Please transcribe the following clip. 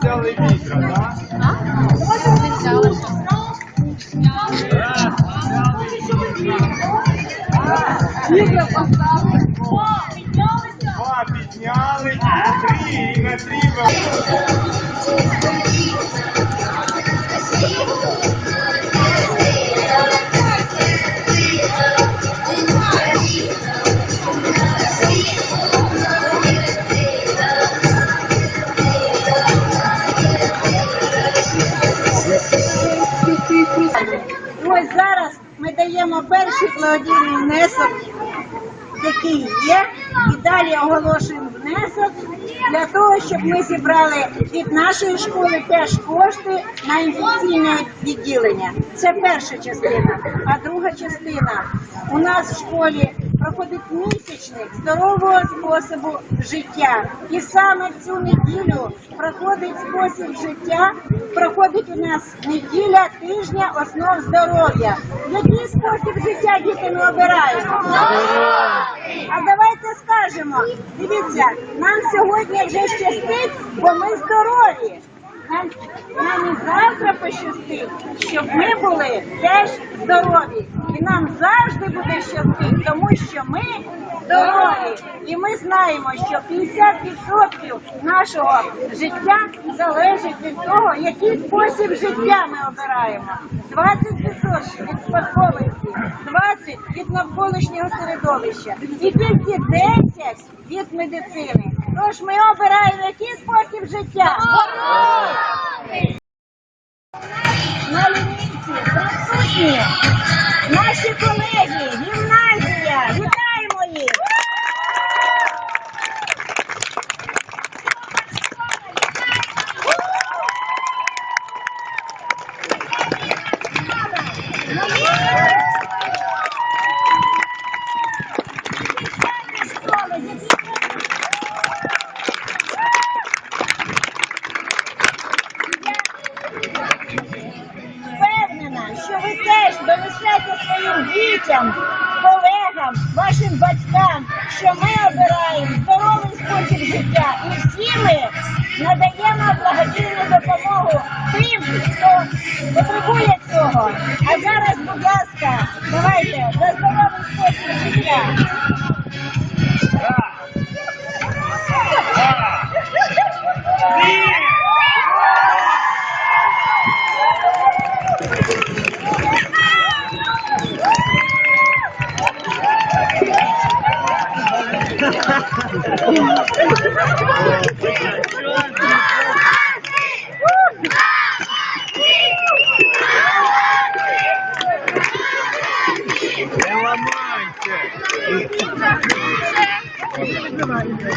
Взяли вітра, так? Два підняли, три, на три. Даємо перший благодійний внесок, який є, і далі оголошуємо внесок для того, щоб ми зібрали від нашої школи теж кошти на інфекційне відділення. Це перша частина. А друга частина у нас в школі проходить місячник здорового способу життя. І саме в цю неділю проходить спосіб життя. Проходить у нас неділя тижня основ здоров'я. Який спосіб життя діти ми обираємо? А давайте скажемо, дивіться, нам сьогодні вже щастить, бо ми здорові. Нам, і завтра пощастить, щоб ми були теж здорові. І нам завжди буде щастить, тому що ми здорові. І ми знаємо, що 50% нашого життя залежить від того, який спосіб життя ми обираємо. 20% від спадковості, 20% від навколишнього середовища і тільки 10% від медицини. Тож ми обираємо який спосіб життя? На лінійці присутні донесете своїм дітям, колегам, вашим батькам, що ми обираємо здоровий спосіб життя. І всі ми надаємо благодійну допомогу тим, хто потребує mọi người